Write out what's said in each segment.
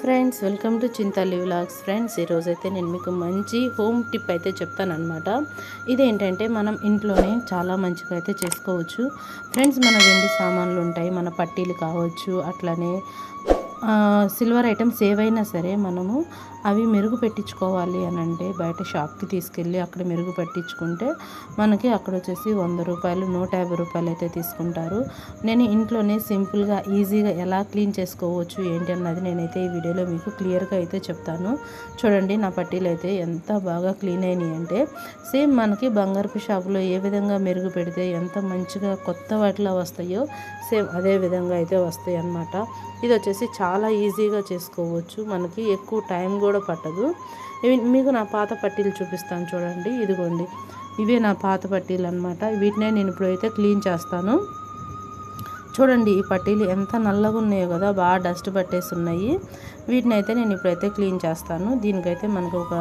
Friends welcome to Chintali vlogs friends. ఈరోజైతే నేను మీకు మంచి హోమ్ టిప్ అయితే చెప్తానమాట ఇదేంటంటే మనం ఇంట్లోనే చాలా మంచిగా అయితే చేసుకోవచ్చు. ఫ్రెండ్స్ మన వెండి సామాన్లు ఉంటాయి మన పట్టీలు కావచ్చు అట్లనే సిల్వర్ ఐటమ్స్ ఏవైనా సరే మనము అవి మెరుగు పెట్టించుకోవాలి అని అంటే బయట షాప్కి తీసుకెళ్ళి అక్కడ మెరుగు పెట్టించుకుంటే మనకి అక్కడ వచ్చేసి వంద రూపాయలు నూట యాభై రూపాయలు అయితే తీసుకుంటారు. నేను ఇంట్లోనే సింపుల్గా ఈజీగా ఎలా క్లీన్ చేసుకోవచ్చు ఏంటి అన్నది నేనైతే ఈ వీడియోలో మీకు క్లియర్గా అయితే చెప్తాను. చూడండి నా పట్టీలు అయితే ఎంత బాగా క్లీన్ అయినాయి అంటే సేమ్ మనకి బంగారపు షాపులో ఏ విధంగా మెరుగు పెడితే ఎంత మంచిగా కొత్త వాటిలో వస్తాయో సేమ్ అదే విధంగా అయితే వస్తాయి అన్నమాట ఇది వచ్చేసి చాలా ఈజీగా చేసుకోవచ్చు. మనకి ఎక్కువ టైం కూడా పట్టదు. ఇవి మీకు నా పాత పట్టీలు చూపిస్తాను చూడండి. ఇదిగోండి. ఇవే నా పాత పట్టీలు అనమాట వీటినే నేను ఇప్పుడైతే క్లీన్ చేస్తాను. చూడండి ఈ పట్టీలు ఎంత నల్లగా ఉన్నాయో కదా బాగా డస్ట్ పట్టేసి ఉన్నాయి. వీటిని అయితే నేను ఇప్పుడైతే క్లీన్ చేస్తాను. దీనికైతే మనకు ఒక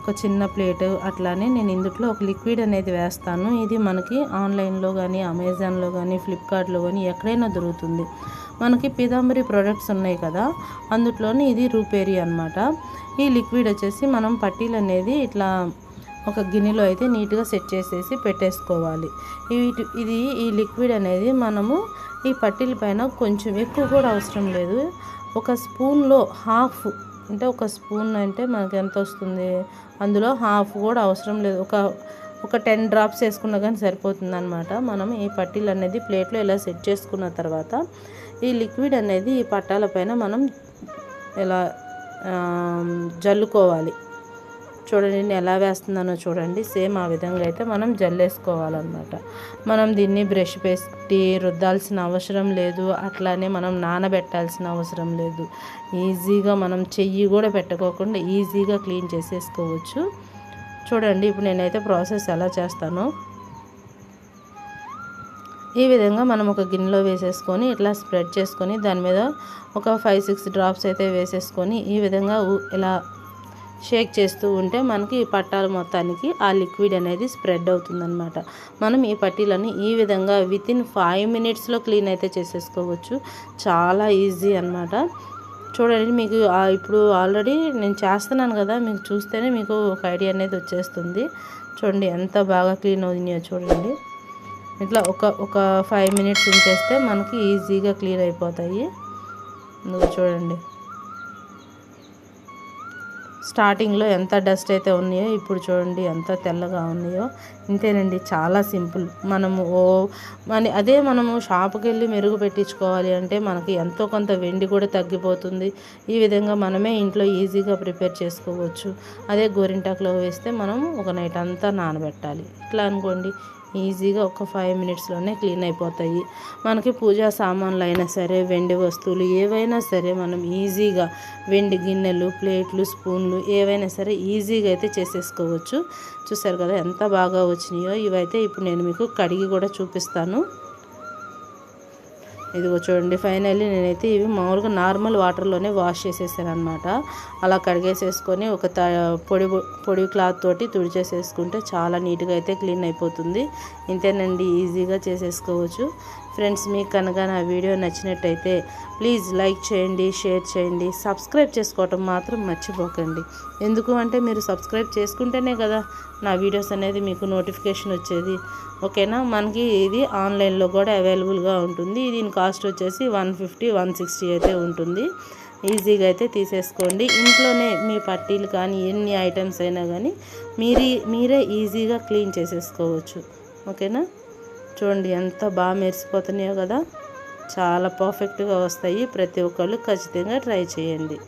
ఒక చిన్న ప్లేట్ అట్లానే నేను ఇందులో ఒక లిక్విడ్ అనేది వేస్తాను. ఇది మనకి ఆన్లైన్లో కానీ అమెజాన్లో కానీ ఫ్లిప్కార్ట్లో కానీ ఎక్కడైనా దొరుకుతుంది. మనకి పీతాంబరి ప్రొడక్ట్స్ ఉన్నాయి కదా అందులోనే ఇది రూపేరి అన్నమాట. ఈ లిక్విడ్ వచ్చేసి మనం పట్టీలు అనేది ఇట్లా ఒక గిన్నెలో అయితే నీట్గా సెట్ చేసేసి పెట్టేసుకోవాలి. వీటి ఇది ఈ లిక్విడ్ అనేది మనము ఈ పట్టీల పైన కొంచెం ఎక్కువ కూడా అవసరం లేదు. ఒక స్పూన్లో హాఫ్ అంటే ఒక స్పూన్ అంటే మనకి ఎంత వస్తుంది? అందులో హాఫ్ కూడా అవసరం లేదు. ఒక ఒక టెన్ డ్రాప్స్ వేసుకున్నా కానీ సరిపోతుంది అనమాట మనం ఈ పట్టీలు అనేది ప్లేట్లో ఇలా సెట్ చేసుకున్న తర్వాత ఈ లిక్విడ్ అనేది ఈ పట్టాల పైన మనం ఇలా జల్లుకోవాలి. చూడండి నేను ఎలా వేస్తున్నానో చూడండి. సేమ్ ఆ విధంగా అయితే మనం జల్లేసుకోవాలన్నమాట. మనం దీన్ని బ్రష్ పెట్టి రుద్దాల్సిన అవసరం లేదు. అట్లానే మనం నానబెట్టాల్సిన అవసరం లేదు. ఈజీగా మనం చెయ్యి కూడా పెట్టుకోకుండా ఈజీగా క్లీన్ చేసేసుకోవచ్చు. చూడండి ఇప్పుడు నేనైతే ప్రాసెస్ ఎలా చేస్తానో. ఈ విధంగా మనం ఒక గిన్నెలో వేసేసుకొని ఇట్లా స్ప్రెడ్ చేసుకొని దాని మీద ఒక ఫైవ్ సిక్స్ డ్రాప్స్ అయితే వేసేసుకొని ఈ విధంగా ఇలా షేక్ చేస్తూ ఉంటే మనకి ఈ పట్టాల మొత్తానికి ఆ లిక్విడ్ అనేది స్ప్రెడ్ అవుతుందన్నమాట. మనం ఈ పట్టీలని ఈ విధంగా వితిన్ ఫైవ్ మినిట్స్లో క్లీన్ అయితే చేసేసుకోవచ్చు. చాలా ఈజీ అన్నమాట. చూడండి మీకు ఇప్పుడు ఆల్రెడీ నేను చేస్తున్నాను కదా మీకు చూస్తేనే మీకు ఒక ఐడియా అనేది వచ్చేస్తుంది. చూడండి ఎంత బాగా క్లీన్ అవుతున్నాయో చూడండి. ఇట్లా ఒక ఒక ఫైవ్ మినిట్స్ ఉంచేస్తే మనకి ఈజీగా క్లీన్ అయిపోతాయి. నువ్వు చూడండి. స్టార్టింగ్లో ఎంత డస్ట్ అయితే ఉన్నాయో ఇప్పుడు చూడండి ఎంత తెల్లగా ఉన్నాయో. ఇంతేనండి చాలా సింపుల్. మనము ఓ మన అదే మనము షాప్కి వెళ్ళి మెరుగు పెట్టించుకోవాలి అంటే మనకి ఎంతో కొంత వెండి కూడా తగ్గిపోతుంది. ఈ విధంగా మనమే ఇంట్లో ఈజీగా ప్రిపేర్ చేసుకోవచ్చు. అదే గోరింటాకులో వేస్తే మనం ఒక నైట్ అంతా నానబెట్టాలి. ఇట్లా అనుకోండి. ఈజీగా ఒక ఫైవ్ మినిట్స్లోనే క్లీన్ అయిపోతాయి. మనకి పూజా సామాన్లు అయినా సరే వెండి వస్తువులు ఏవైనా సరే మనం ఈజీగా వెండి గిన్నెలు ప్లేట్లు స్పూన్లు ఏవైనా సరే ఈజీగా అయితే చేసేసుకోవచ్చు. చూసారు కదా ఎంత బాగా వచ్చినాయో. ఇవైతే ఇప్పుడు నేను మీకు కడిగి కూడా చూపిస్తాను. ఇదిగో చూడండి ఫైనల్లీ నేనైతే ఇవి మామూలుగా నార్మల్ వాటర్లోనే వాష్ చేసేసాను అనమాట అలా కడిగేసేసుకొని ఒక త పొడి పొడి క్లాత్ తోటి తుడిచేసేసుకుంటే చాలా నీట్గా అయితే క్లీన్ అయిపోతుంది. ఇంతేనండి ఈజీగా చేసేసుకోవచ్చు. ఫ్రెండ్స్ మీకు కనుక నా వీడియో నచ్చినట్టయితే ప్లీజ్ లైక్ చేయండి షేర్ చేయండి సబ్స్క్రైబ్ చేసుకోవటం మాత్రం మర్చిపోకండి. ఎందుకు అంటే మీరు సబ్స్క్రైబ్ చేసుకుంటేనే కదా నా వీడియోస్ అనేది మీకు నోటిఫికేషన్ వచ్చేది. ఓకేనా? మనకి ఇది ఆన్లైన్లో కూడా అవైలబుల్గా ఉంటుంది. దీని కాస్ట్ వచ్చేసి వన్ ఫిఫ్టీ వన్ సిక్స్టీ అయితే ఉంటుంది. ఈజీగా అయితే తీసేసుకోండి. ఇంట్లోనే మీ పట్టీలు కానీ ఎన్ని ఐటమ్స్ అయినా కానీ మీరే మీరే ఈజీగా క్లీన్ చేసేసుకోవచ్చు. ఓకేనా? చూడండి ఎంత బాగా మెరిసిపోతున్నాయో కదా. చాలా పర్ఫెక్ట్గా వస్తాయి. ప్రతి ఒక్కళ్ళు ఖచ్చితంగా ట్రై చేయండి.